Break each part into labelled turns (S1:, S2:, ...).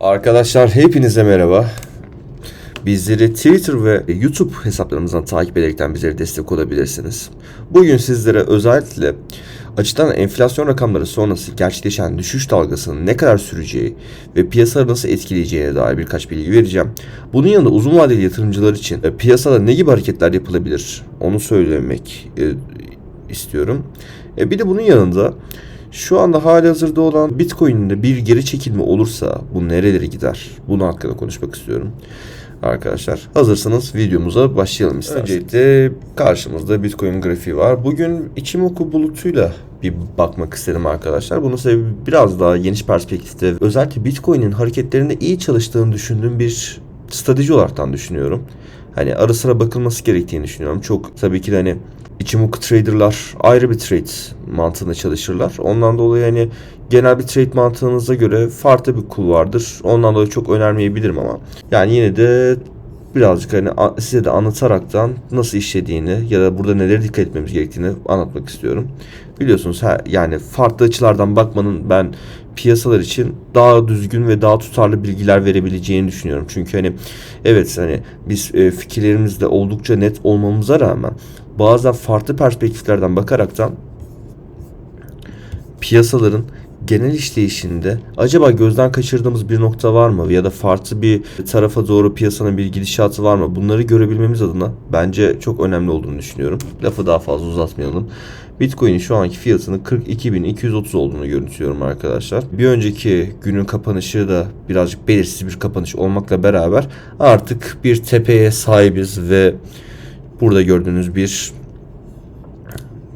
S1: Arkadaşlar hepinize merhaba. Bizleri Twitter ve YouTube hesaplarımızdan takip ederekten bizlere destek olabilirsiniz. Bugün sizlere özellikle açıdan enflasyon rakamları sonrası gerçekleşen düşüş dalgasının ne kadar süreceği ve piyasaları nasıl etkileyeceğine dair birkaç bilgi vereceğim. Bunun yanında uzun vadeli yatırımcılar için e, piyasada ne gibi hareketler yapılabilir onu söylemek e, istiyorum. E, bir de bunun yanında şu anda hali hazırda olan Bitcoin'de bir geri çekilme olursa bu nerelere gider? Bunu hakkında konuşmak istiyorum. Arkadaşlar hazırsanız videomuza başlayalım isterseniz. Öncelikle karşımızda Bitcoin grafiği var. Bugün Ichimoku bulutuyla bir bakmak istedim arkadaşlar. Bunun sebebi biraz daha geniş perspektifte özellikle Bitcoin'in hareketlerinde iyi çalıştığını düşündüğüm bir strateji olaraktan düşünüyorum. Hani ara sıra bakılması gerektiğini düşünüyorum. Çok tabii ki de hani Ichimoku traderlar ayrı bir trade mantığında çalışırlar. Ondan dolayı hani genel bir trade mantığınıza göre farklı bir kul vardır. Ondan dolayı çok önermeyebilirim ama yani yine de birazcık hani size de anlataraktan nasıl işlediğini ya da burada nelere dikkat etmemiz gerektiğini anlatmak istiyorum. Biliyorsunuz ha, yani farklı açılardan bakmanın ben piyasalar için daha düzgün ve daha tutarlı bilgiler verebileceğini düşünüyorum. Çünkü hani evet hani biz e, fikirlerimizde oldukça net olmamıza rağmen bazen farklı perspektiflerden bakaraktan piyasaların genel işleyişinde acaba gözden kaçırdığımız bir nokta var mı ya da farklı bir tarafa doğru piyasanın bir gidişatı var mı? Bunları görebilmemiz adına bence çok önemli olduğunu düşünüyorum. Lafı daha fazla uzatmayalım. Bitcoin'in şu anki fiyatının 42.230 olduğunu görüntülüyorum arkadaşlar. Bir önceki günün kapanışı da birazcık belirsiz bir kapanış olmakla beraber artık bir tepeye sahibiz ve burada gördüğünüz bir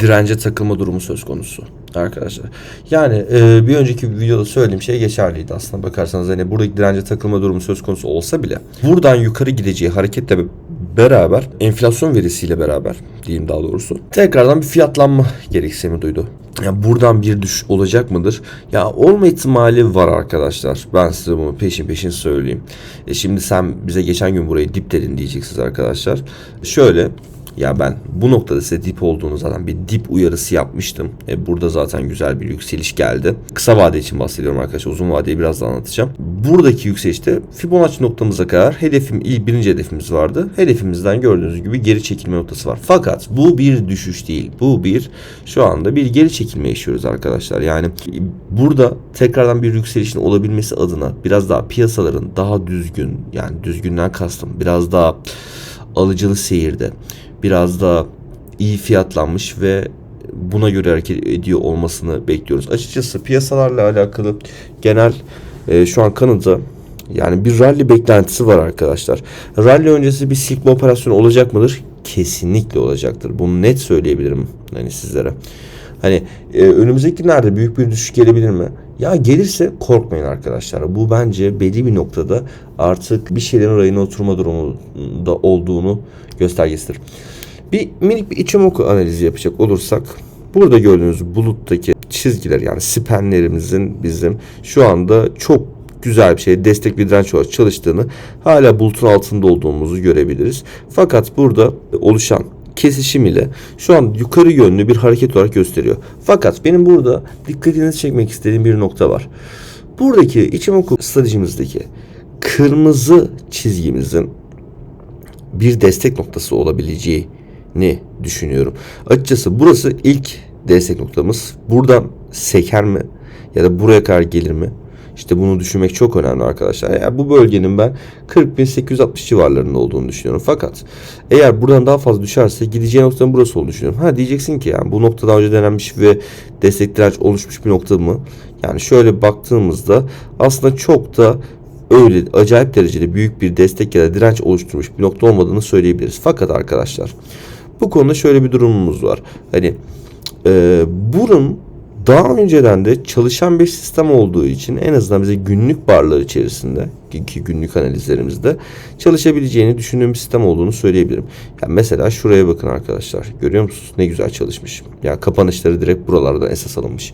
S1: dirence takılma durumu söz konusu arkadaşlar. Yani e, bir önceki videoda söylediğim şey geçerliydi aslında bakarsanız hani buradaki dirence takılma durumu söz konusu olsa bile buradan yukarı gideceği hareketle beraber enflasyon verisiyle beraber diyeyim daha doğrusu tekrardan bir fiyatlanma gereksinimi duydu. Ya buradan bir düş olacak mıdır? Ya olma ihtimali var arkadaşlar. Ben size bunu peşin peşin söyleyeyim. E şimdi sen bize geçen gün burayı dip dedin diyeceksiniz arkadaşlar. Şöyle ya ben bu noktada size dip olduğunu zaten bir dip uyarısı yapmıştım. E, burada zaten güzel bir yükseliş geldi. Kısa vade için bahsediyorum arkadaşlar. Uzun vadeyi biraz daha anlatacağım. Buradaki yükselişte Fibonacci noktamıza kadar hedefim ilk birinci hedefimiz vardı. Hedefimizden gördüğünüz gibi geri çekilme noktası var. Fakat bu bir düşüş değil. Bu bir şu anda bir geri çekilme yaşıyoruz arkadaşlar. Yani burada tekrardan bir yükselişin olabilmesi adına biraz daha piyasaların daha düzgün yani düzgünden kastım biraz daha alıcılı seyirde biraz daha iyi fiyatlanmış ve buna göre hareket ediyor olmasını bekliyoruz. Açıkçası piyasalarla alakalı genel e, şu an kanıda yani bir rally beklentisi var arkadaşlar. Rally öncesi bir silkme operasyonu olacak mıdır? Kesinlikle olacaktır. Bunu net söyleyebilirim hani sizlere. Hani e, önümüzdeki günlerde büyük bir düşüş gelebilir mi? Ya gelirse korkmayın arkadaşlar. Bu bence belli bir noktada artık bir şeylerin rayına oturma durumunda olduğunu göstergesidir. Bir minik bir içimoku analizi yapacak olursak burada gördüğünüz buluttaki çizgiler yani spenlerimizin bizim şu anda çok güzel bir şey destek bir direnç olarak çalıştığını hala bulutun altında olduğumuzu görebiliriz. Fakat burada oluşan kesişim ile şu an yukarı yönlü bir hareket olarak gösteriyor. Fakat benim burada dikkatinizi çekmek istediğim bir nokta var. Buradaki Ichimoku stratejimizdeki kırmızı çizgimizin bir destek noktası olabileceğini düşünüyorum. Açıkçası burası ilk destek noktamız. Buradan seker mi ya da buraya kadar gelir mi? İşte bunu düşünmek çok önemli arkadaşlar. Yani bu bölgenin ben 40.860 civarlarında olduğunu düşünüyorum. Fakat eğer buradan daha fazla düşerse gideceği noktanın burası olduğunu düşünüyorum. Ha diyeceksin ki yani bu nokta daha önce denenmiş ve destek direnç oluşmuş bir nokta mı? Yani şöyle baktığımızda aslında çok da öyle acayip derecede büyük bir destek ya da direnç oluşturmuş bir nokta olmadığını söyleyebiliriz. Fakat arkadaşlar bu konuda şöyle bir durumumuz var. Hani e, burun daha önceden de çalışan bir sistem olduğu için en azından bize günlük barlar içerisinde ki günlük analizlerimizde çalışabileceğini düşündüğüm bir sistem olduğunu söyleyebilirim. Yani mesela şuraya bakın arkadaşlar. Görüyor musunuz? Ne güzel çalışmış. Ya yani kapanışları direkt buralardan esas alınmış.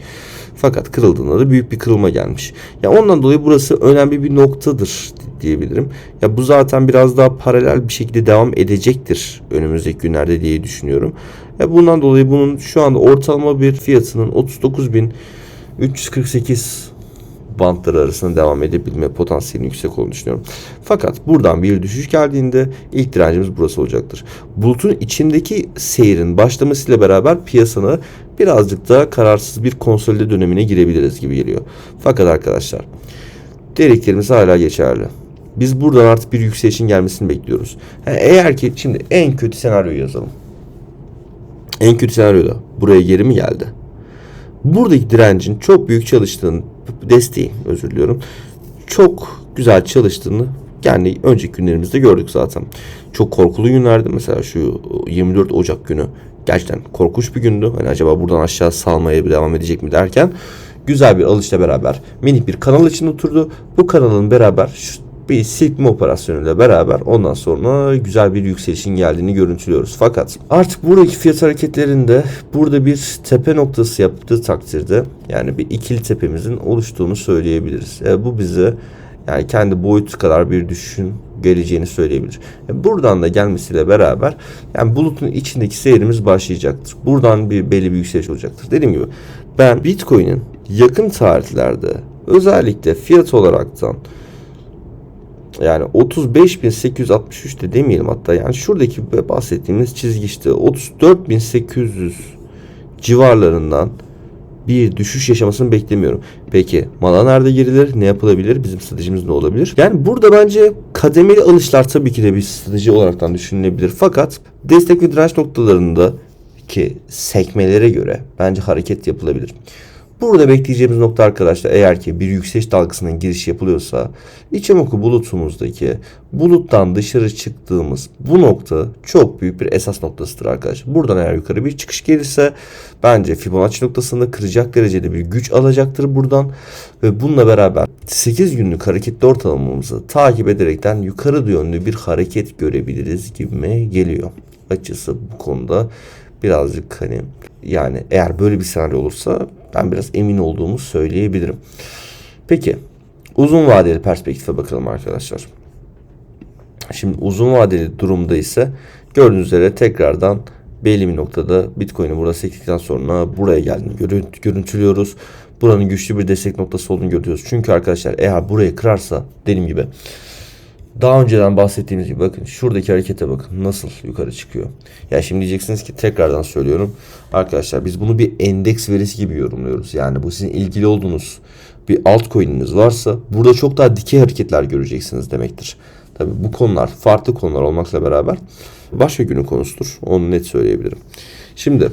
S1: Fakat kırıldığında da büyük bir kırılma gelmiş. Ya yani ondan dolayı burası önemli bir noktadır diyebilirim. Ya bu zaten biraz daha paralel bir şekilde devam edecektir önümüzdeki günlerde diye düşünüyorum. Ya bundan dolayı bunun şu anda ortalama bir fiyatının 39.348 bantları arasında devam edebilme potansiyelinin yüksek olduğunu düşünüyorum. Fakat buradan bir düşüş geldiğinde ilk direncimiz burası olacaktır. Bulutun içindeki seyrin başlamasıyla beraber piyasanı birazcık daha kararsız bir konsolide dönemine girebiliriz gibi geliyor. Fakat arkadaşlar dediklerimiz hala geçerli. Biz buradan artık bir yükselişin gelmesini bekliyoruz. Eğer ki şimdi en kötü senaryoyu yazalım. En kötü senaryoda buraya geri mi geldi? Buradaki direncin çok büyük çalıştığını, desteği özür diliyorum. Çok güzel çalıştığını yani önceki günlerimizde gördük zaten. Çok korkulu günlerdi mesela şu 24 Ocak günü. Gerçekten korkunç bir gündü. Hani acaba buradan aşağı salmaya devam edecek mi derken güzel bir alışla beraber minik bir kanal için oturdu. Bu kanalın beraber şu bir silkme operasyonuyla beraber ondan sonra güzel bir yükselişin geldiğini görüntülüyoruz. Fakat artık buradaki fiyat hareketlerinde burada bir tepe noktası yaptığı takdirde yani bir ikili tepemizin oluştuğunu söyleyebiliriz. E, bu bize yani kendi boyutu kadar bir düşüşün geleceğini söyleyebilir. E, buradan da gelmesiyle beraber yani bulutun içindeki seyrimiz başlayacaktır. Buradan bir belli bir yükseliş olacaktır. Dediğim gibi ben Bitcoin'in yakın tarihlerde özellikle fiyat olaraktan yani 35.863 de demeyelim hatta yani şuradaki bahsettiğimiz çizgi işte 34.800 civarlarından bir düşüş yaşamasını beklemiyorum. Peki mala nerede girilir? Ne yapılabilir? Bizim stratejimiz ne olabilir? Yani burada bence kademeli alışlar tabii ki de bir strateji olaraktan düşünülebilir. Fakat destek ve direnç noktalarında ki sekmelere göre bence hareket yapılabilir. Burada bekleyeceğimiz nokta arkadaşlar eğer ki bir yükseliş dalgasının giriş yapılıyorsa İçimoku bulutumuzdaki buluttan dışarı çıktığımız bu nokta çok büyük bir esas noktasıdır arkadaşlar. Buradan eğer yukarı bir çıkış gelirse bence Fibonacci noktasını kıracak derecede bir güç alacaktır buradan ve bununla beraber 8 günlük hareketli ortalamamızı takip ederekten yukarı yönlü bir hareket görebiliriz gibime geliyor. Açısı bu konuda birazcık hani yani eğer böyle bir senaryo olursa ben biraz emin olduğumu söyleyebilirim. Peki uzun vadeli perspektife bakalım arkadaşlar. Şimdi uzun vadeli durumda ise gördüğünüz üzere tekrardan belli bir noktada Bitcoin'i burada sektikten sonra buraya geldiğini görüntülüyoruz. Buranın güçlü bir destek noktası olduğunu görüyoruz. Çünkü arkadaşlar eğer burayı kırarsa dediğim gibi daha önceden bahsettiğimiz gibi bakın şuradaki harekete bakın nasıl yukarı çıkıyor. Ya şimdi diyeceksiniz ki tekrardan söylüyorum. Arkadaşlar biz bunu bir endeks verisi gibi yorumluyoruz. Yani bu sizin ilgili olduğunuz bir altcoin'iniz varsa burada çok daha dikey hareketler göreceksiniz demektir. Tabi bu konular farklı konular olmakla beraber başka günün konusudur. Onu net söyleyebilirim. Şimdi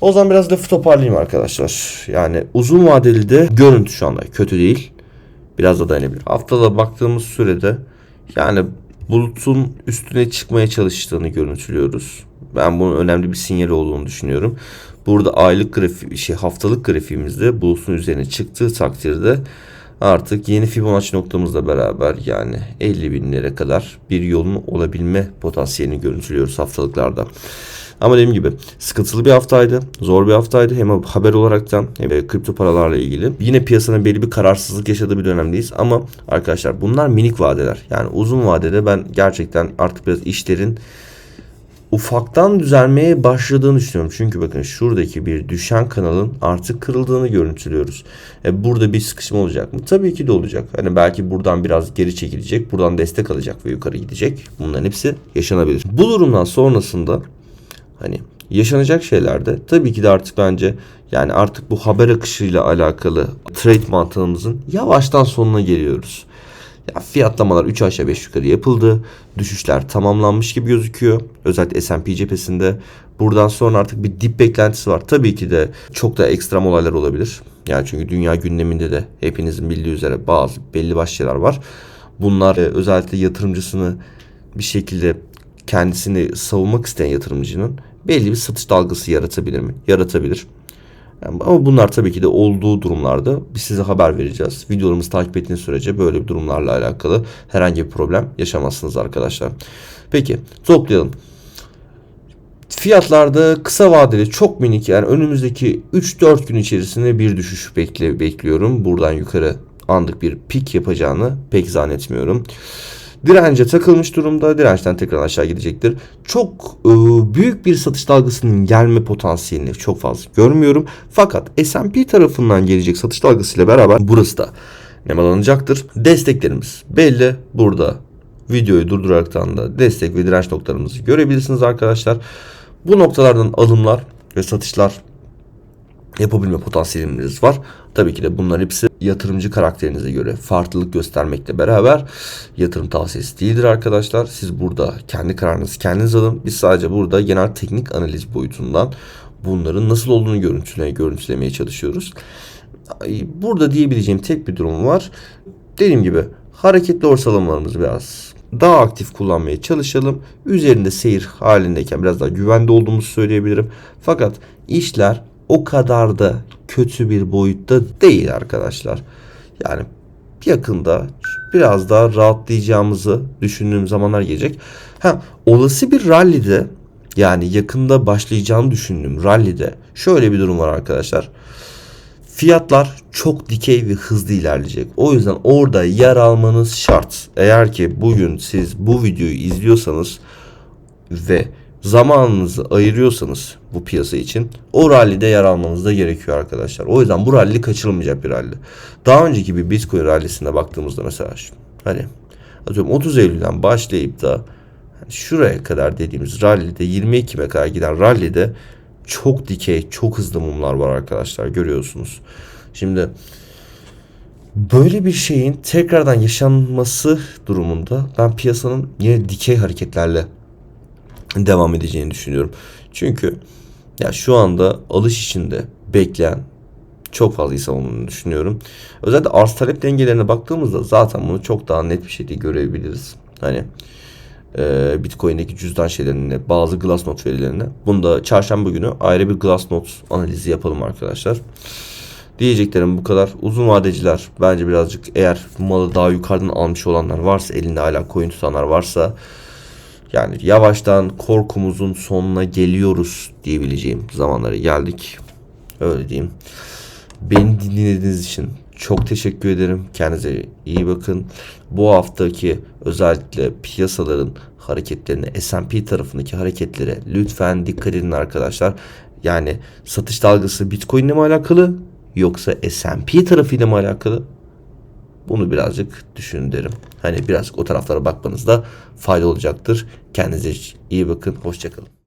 S1: o zaman biraz lafı toparlayayım arkadaşlar. Yani uzun vadeli de görüntü şu anda kötü değil biraz da dayanabilir. Haftada baktığımız sürede yani bulutun üstüne çıkmaya çalıştığını görüntülüyoruz. Ben bunun önemli bir sinyal olduğunu düşünüyorum. Burada aylık grafi şey haftalık grafiğimizde bulutun üzerine çıktığı takdirde artık yeni Fibonacci noktamızla beraber yani 50 binlere kadar bir yolun olabilme potansiyelini görüntülüyoruz haftalıklarda. Ama dediğim gibi sıkıntılı bir haftaydı. Zor bir haftaydı. Hem haber olaraktan hem kripto paralarla ilgili. Yine piyasanın belli bir kararsızlık yaşadığı bir dönemdeyiz. Ama arkadaşlar bunlar minik vadeler. Yani uzun vadede ben gerçekten artık biraz işlerin ufaktan düzelmeye başladığını düşünüyorum. Çünkü bakın şuradaki bir düşen kanalın artık kırıldığını görüntülüyoruz. E burada bir sıkışma olacak mı? Tabii ki de olacak. Hani belki buradan biraz geri çekilecek, buradan destek alacak ve yukarı gidecek. Bunların hepsi yaşanabilir. Bu durumdan sonrasında Hani yaşanacak şeylerde tabii ki de artık bence yani artık bu haber akışıyla alakalı trade mantığımızın yavaştan sonuna geliyoruz. Ya fiyatlamalar 3 aşağı 5 yukarı yapıldı. Düşüşler tamamlanmış gibi gözüküyor. Özellikle S&P cephesinde. Buradan sonra artık bir dip beklentisi var. Tabii ki de çok da ekstrem olaylar olabilir. Yani çünkü dünya gündeminde de hepinizin bildiği üzere bazı belli başlı şeyler var. Bunlar e, özellikle yatırımcısını bir şekilde kendisini savunmak isteyen yatırımcının belli bir satış dalgası yaratabilir mi? Yaratabilir. Ama bunlar tabii ki de olduğu durumlarda biz size haber vereceğiz. Videolarımızı takip ettiğiniz sürece böyle bir durumlarla alakalı herhangi bir problem yaşamazsınız arkadaşlar. Peki toplayalım. Fiyatlarda kısa vadeli çok minik yani önümüzdeki 3-4 gün içerisinde bir düşüş bekle, bekliyorum. Buradan yukarı andık bir pik yapacağını pek zannetmiyorum. Dirence takılmış durumda. Dirençten tekrar aşağı gidecektir. Çok e, büyük bir satış dalgasının gelme potansiyelini çok fazla görmüyorum. Fakat S&P tarafından gelecek satış dalgasıyla beraber burası da nemalanacaktır. Desteklerimiz belli. Burada videoyu durduraraktan da destek ve direnç noktalarımızı görebilirsiniz arkadaşlar. Bu noktalardan alımlar ve satışlar yapabilme potansiyelimiz var. Tabii ki de bunların hepsi yatırımcı karakterinize göre farklılık göstermekle beraber yatırım tavsiyesi değildir arkadaşlar. Siz burada kendi kararınızı kendiniz alın. Biz sadece burada genel teknik analiz boyutundan bunların nasıl olduğunu görüntülemeye, görüntülemeye çalışıyoruz. Burada diyebileceğim tek bir durum var. Dediğim gibi hareketli ortalamalarımızı biraz daha aktif kullanmaya çalışalım. Üzerinde seyir halindeyken biraz daha güvende olduğumuzu söyleyebilirim. Fakat işler o kadar da kötü bir boyutta değil arkadaşlar. Yani yakında biraz daha rahatlayacağımızı düşündüğüm zamanlar gelecek. Ha, olası bir rallide yani yakında başlayacağını düşündüğüm rallide şöyle bir durum var arkadaşlar. Fiyatlar çok dikey ve hızlı ilerleyecek. O yüzden orada yer almanız şart. Eğer ki bugün siz bu videoyu izliyorsanız ve zamanınızı ayırıyorsanız bu piyasa için o rallide yer almanız da gerekiyor arkadaşlar. O yüzden bu rally kaçırılmayacak bir rally. Daha önceki bir Bitcoin rallisine baktığımızda mesela hani atıyorum 30 Eylül'den başlayıp da şuraya kadar dediğimiz rallide 20 Ekim'e kadar giden rallide çok dikey, çok hızlı mumlar var arkadaşlar görüyorsunuz. Şimdi böyle bir şeyin tekrardan yaşanması durumunda ben piyasanın yine dikey hareketlerle devam edeceğini düşünüyorum. Çünkü ya şu anda alış içinde bekleyen çok fazla insan olduğunu düşünüyorum. Özellikle arz talep dengelerine baktığımızda zaten bunu çok daha net bir şekilde görebiliriz. Hani e, Bitcoin'deki cüzdan şeylerine, bazı Glassnode verilerine. Bunda çarşamba günü ayrı bir Glassnode analizi yapalım arkadaşlar. Diyeceklerim bu kadar. Uzun vadeciler bence birazcık eğer malı daha yukarıdan almış olanlar varsa, elinde hala coin tutanlar varsa yani yavaştan korkumuzun sonuna geliyoruz diyebileceğim zamanlara geldik. Öyle diyeyim. Beni dinlediğiniz için çok teşekkür ederim. Kendinize iyi bakın. Bu haftaki özellikle piyasaların hareketlerine, S&P tarafındaki hareketlere lütfen dikkat edin arkadaşlar. Yani satış dalgası Bitcoin ile mi alakalı yoksa S&P tarafıyla mı alakalı? Bunu birazcık düşünün derim. Hani birazcık o taraflara bakmanızda fayda olacaktır. Kendinize iyi bakın. Hoşçakalın.